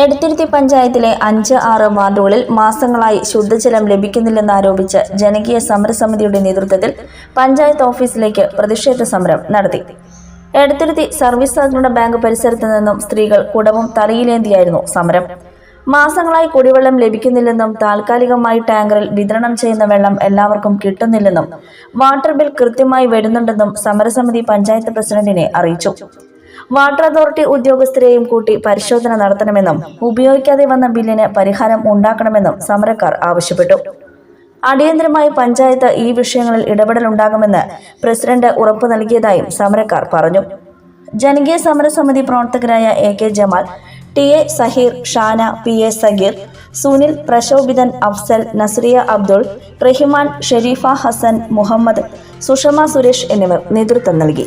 എടത്തിരുത്തി പഞ്ചായത്തിലെ അഞ്ച് ആറ് വാർഡുകളിൽ മാസങ്ങളായി ശുദ്ധജലം ലഭിക്കുന്നില്ലെന്നാരോപിച്ച് ജനകീയ സമരസമിതിയുടെ നേതൃത്വത്തിൽ പഞ്ചായത്ത് ഓഫീസിലേക്ക് പ്രതിഷേധ സമരം നടത്തി. എടത്തിരുത്തി സർവീസ് സഹകരണ ബാങ്ക് പരിസരത്ത് നിന്നും സ്ത്രീകൾ കുടവും തലയിലേന്തിയായിരുന്നു സമരം. മാസങ്ങളായി കുടിവെള്ളം ലഭിക്കുന്നില്ലെന്നും താൽക്കാലികമായി ടാങ്കറിൽ വിതരണം ചെയ്യുന്ന വെള്ളം എല്ലാവർക്കും കിട്ടുന്നില്ലെന്നും വാട്ടർ ബിൽ കൃത്യമായി വരുന്നുണ്ടെന്നും സമരസമിതി പഞ്ചായത്ത് പ്രസിഡന്റിനെ അറിയിച്ചു. വാട്ടർ അതോറിറ്റി ഉദ്യോഗസ്ഥരെയും കൂട്ടി പരിശോധന നടത്തണമെന്നും ഉപയോഗിക്കാതെ വന്ന ബില്ലിന് പരിഹാരം ഉണ്ടാക്കണമെന്നും സമരക്കാർ ആവശ്യപ്പെട്ടു. അടിയന്തരമായി പഞ്ചായത്ത് ഈ വിഷയങ്ങളിൽ ഇടപെടൽ ഇടപെടലുണ്ടാകുമെന്ന് പ്രസിഡന്റ് ഉറപ്പു നൽകിയതായും സമരക്കാർ പറഞ്ഞു. ജനകീയ സമരസമിതി പ്രവർത്തകരായ A K Jamal T A Saheer Shana P A Sageer Sunil Prashobhithan Afsal Nazriya Abdul Rahiman Sherifa Hasan Muhammad Sushama Suresh എന്നിവർ നേതൃത്വം നൽകി.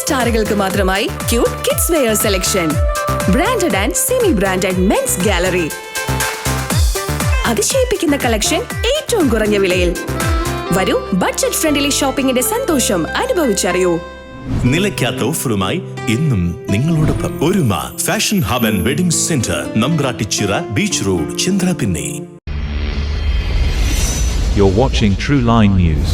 സ്റ്റാറുകൾക്ക് മാത്രമായി cute kids wear selection branded and semi branded men's gallery അതിശയിപ്പിക്കുന്ന collection ഏറ്റവും കുറഞ്ഞ വിലയിൽ. വരൂ budget friendly ഷോപ്പിംഗിന്റെ സന്തോഷം അനുഭവിച്ചറിയൂ. നിലയ്ക്കാത്ത ഓഫറുമായി ഇന്നും നിങ്ങളോടൊപ്പം Oruma fashion hub and wedding centre Nambrattichira beach road ചന്ദ്രപിന്നെ. You're watching True Line News.